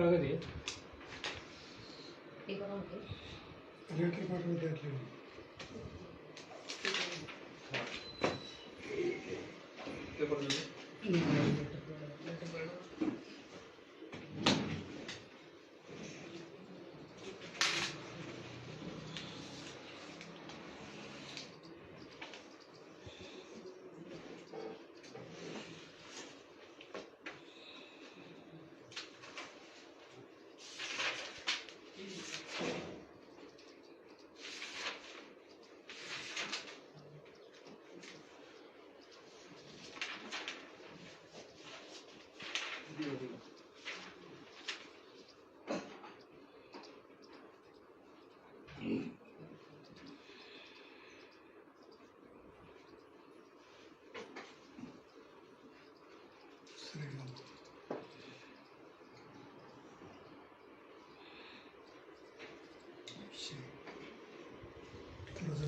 कागद आहे.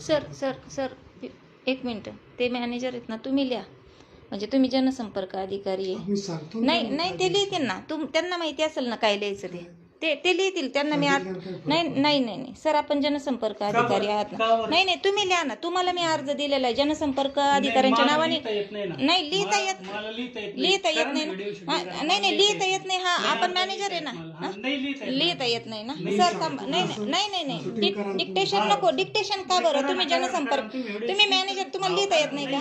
Sir sir sir एक मिनटं. ते मॅनेजर आहेत ना तुम्ही लिहा. म्हणजे तुम्ही जनसंपर्क अधिकारी आहे. नाही नाही ते लिहितील ना. तुम त्यांना माहिती असेल ना काय लिहायचं ते. ते ते लिहितील त्यांना मी आज नाही नाही नाही नाही सर आपण जनसंपर्क अधिकारी आहात ना? नाही नाही तुम्ही लिहा ना तुम्हाला मी अर्ज दिलेला आहे जनसंपर्क अधिकाऱ्यांच्या नावाने नाही ना. नाही लिहिता येत लिहिता येत नाही ना हा. नाही नाही लिहिता येत नाही हा आपण मॅनेजर आहे ना. हा? हा, लिहिता येत नाही ना सर नाही, नाही नाही नाही डिक्टेशन. नको डिक्टेशन का बरं तुम्ही जनसंपर्क तुम्ही मॅनेजर तुम्हाला लिहिता येत नाही का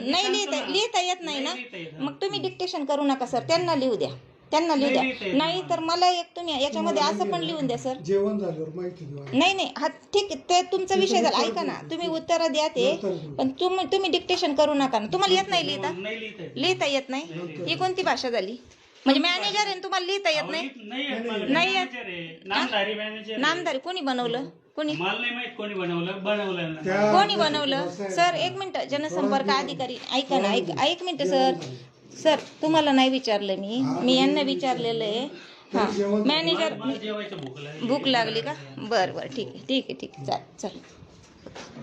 नाही. लिहिता. लिहिता येत नाही ना हा. मग तुम्ही डिक्टेशन करू नका सर त्यांना लिहू द्या त्यांना लिहू नाही द्या नाही तर मला एक तुम्ही याच्यामध्ये असं पण लिहून द्या सर. जेवण झाल्यावर माहिती आम्ही. नाही नाही हा ठीक आहे. ते तुमचा विषय झाला. ऐका ना द्या. तुम्ही उत्तर द्या ते नंतर देऊ. पण तुम्ही तुम्ही डिक्टेशन करू नका ना. तुम्हाला येत नाही लिहिता? नाही लिहिता येत. लिहिता येत नाही? ही कोणती भाषा झाली? म्हणजे मॅनेजर आहे तुम्हाला लिहिता येत अहो, नाही? लिहित- नाही येत. मला. नाही येत. manager आहे. नामधारी मॅनेजर कोणी बनवलं? कोणी? मला नाही माहीत कोणी बनवलं बनवलं ना. त्या- कोणी बनवलं? सर एक मिनिट जनसंपर्क अधिकारी. ऐका ना ऐक एक मिनिट सर. सर तुम्हाला नाही विचारलं मी. मी यांना विचारलेलं आहे. हा मॅनेजर भूक लागली. का? बरं बरं ठीक आहे ठीक आहे. ठीक आहे चालेल. चल